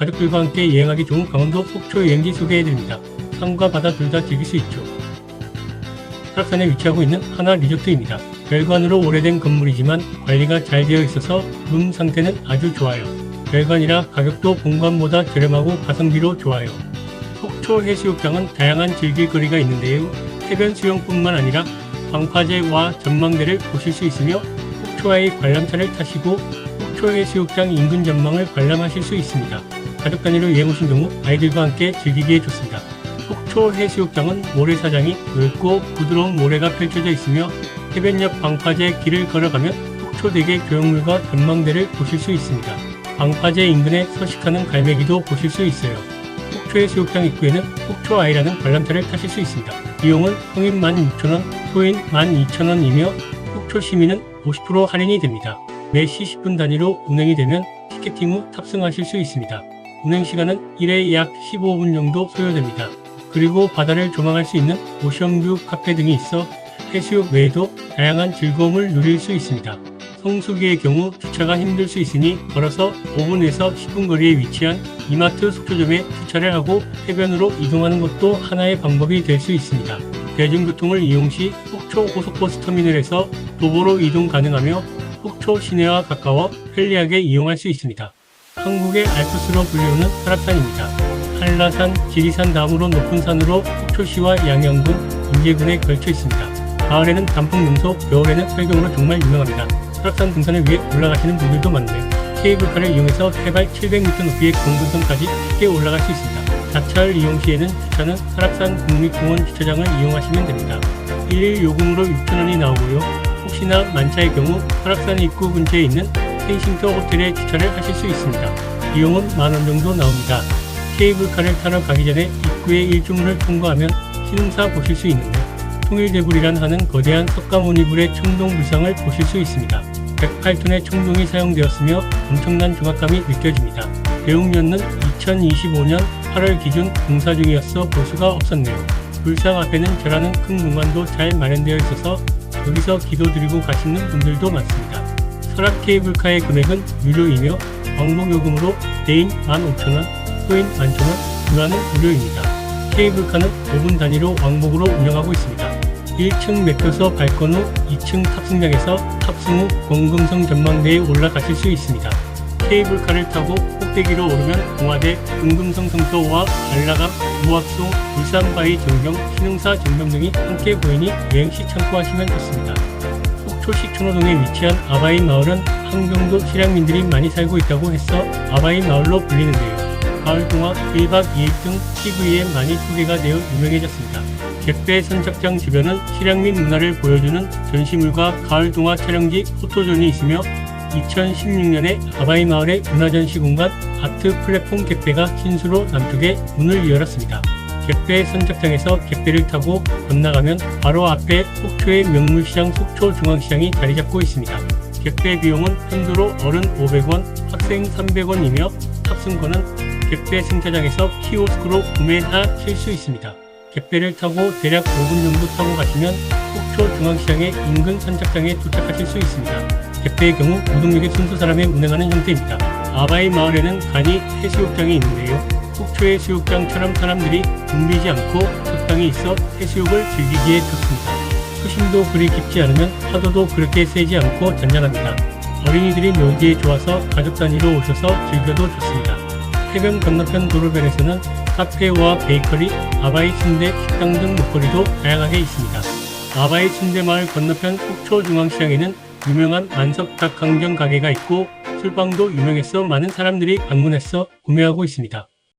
가족들과 함께 여행하기 좋은 강원도 속초 여행지 소개해드립니다. 산과 바다 둘 다 즐길 수 있죠. 설악산에 위치하고 있는 하나 리조트입니다. 별관으로 오래된 건물이지만 관리가 잘 되어 있어서 룸 상태는 아주 좋아요. 별관이라 가격도 본관보다 저렴하고 가성비로 좋아요. 속초 해수욕장은 다양한 즐길거리가 있는데요. 해변 수영뿐만 아니라 방파제와 전망대를 보실 수 있으며 속초와의 관람차를 타시고 속초 해수욕장 인근 전망을 관람하실 수 있습니다. 가족 단위로 여행 오신 경우 아이들과 함께 즐기기에 좋습니다. 속초 해수욕장은 모래사장이 넓고 부드러운 모래가 펼쳐져 있으며 해변 옆 방파제 길을 걸어가면 속초대게 교역물과 전망대를 보실 수 있습니다. 방파제 인근에 서식하는 갈매기도 보실 수 있어요. 속초해수욕장 입구에는 속초아이라는 관람차를 타실 수 있습니다. 비용은 성인 16,000원, 소인 12,000원이며 속초 시민은 50% 할인이 됩니다. 매 시 10분 단위로 운행이 되면 티켓팅 후 탑승하실 수 있습니다. 운행 시간은 1회 약 15분 정도 소요됩니다. 그리고 바다를 조망할 수 있는 오션뷰 카페 등이 있어 해수욕 외에도 다양한 즐거움을 누릴 수 있습니다. 성수기의 경우 주차가 힘들 수 있으니 걸어서 5분에서 10분 거리에 위치한 이마트 속초점에 주차를 하고 해변으로 이동하는 것도 하나의 방법이 될 수 있습니다. 대중교통을 이용 시 속초 고속버스 터미널에서 도보로 이동 가능하며 속초 시내와 가까워 편리하게 이용할 수 있습니다. 한국의 알프스로 불리우는 설악산입니다. 한라산, 지리산 다음으로 높은 산으로 속초시와 양양군, 인제군에 걸쳐 있습니다. 가을에는 단풍 능소, 겨울에는 설경으로 정말 유명합니다. 설악산 등산을 위해 올라가시는 분들도 많네요. 케이블카를 이용해서 해발 700m 높이의 공군선까지 쉽게 올라갈 수 있습니다. 자차를 이용 시에는 주차는 설악산 국립공원 주차장을 이용하시면 됩니다. 1일 요금으로 6,000원이 나오고요. 혹시나 만차의 경우 설악산 입구 근처에 있는 펜싱터 호텔에 주차를 하실 수 있습니다. 비용은 만 원 정도 나옵니다. 케이블카를 타러 가기 전에 입구의 일주문을 통과하면 신흥사 보실 수 있는데 통일대굴이란 하는 거대한 석가모니불의 청동 불상을 보실 수 있습니다. 108톤의 청동이 사용되었으며 엄청난 중압감이 느껴집니다. 대웅면은 2025년 8월 기준 공사 중이었어 볼 수가 없었네요. 불상 앞에는 절하는 큰 공간도 잘 마련되어 있어서 여기서 기도 드리고 가시는 분들도 많습니다. 설악 케이블카의 금액은 유료이며 왕복요금으로 대인 15,000원, 소인 11,000원, 주간은 무료입니다. 케이블카는 5분 단위로 왕복으로 운영하고 있습니다. 1층 맥혀서 발권 후 2층 탑승장에서 탑승 후 공금성 전망대에 올라가실 수 있습니다. 케이블카를 타고 꼭대기로 오르면 동화대, 금금성 성소와 전라감, 무합송, 울산바위 전경, 신흥사 전경 등이 함께 보이니 여행시 참고하시면 좋습니다. 속초시 촌호동에 위치한 아바이 마을은 한경도 실향민들이 많이 살고 있다고 해서 아바이 마을로 불리는데요. 가을 동화 1박 2일 등 TV에 많이 소개가 되어 유명해졌습니다. 갯배 선착장 주변은 실향민 문화를 보여주는 전시물과 가을 동화 촬영지 포토존이 있으며 2016년에 아바이 마을의 문화전시 공간 아트 플랫폼 갯배가 신수로 남쪽에 문을 열었습니다. 갯배 선착장에서 갯배를 타고 건너가면 바로 앞에 속초의 명물시장 속초중앙시장이 자리 잡고 있습니다. 갯배 비용은 편도로 어른 500원, 학생 300원이며 탑승권은 갯배 승차장에서 키오스크로 구매하실 수 있습니다. 갯배를 타고 대략 5분 정도 타고 가시면 속초 중앙시장의 인근 선착장에 도착하실 수 있습니다. 갯배의 경우 노동력의 순수 사람에 운행하는 형태입니다. 아바이 마을에는 간이 해수욕장이 있는데요. 속초의 수욕장처럼 사람들이 붐비지 않고 적당히 있어 해수욕을 즐기기에 좋습니다. 수심도 그리 깊지 않으면 파도도 그렇게 세지 않고 잔잔합니다. 어린이들이 놀기에 좋아서 가족 단위로 오셔서 즐겨도 좋습니다. 해변 건너편 도로변에서는 카페와 베이커리, 아바이 순대 식당 등 먹거리도 다양하게 있습니다. 아바이 순대마을 건너편 속초중앙시장에는 유명한 만석 닭강정 가게가 있고 술빵도 유명해서 많은 사람들이 방문해서 구매하고 있습니다.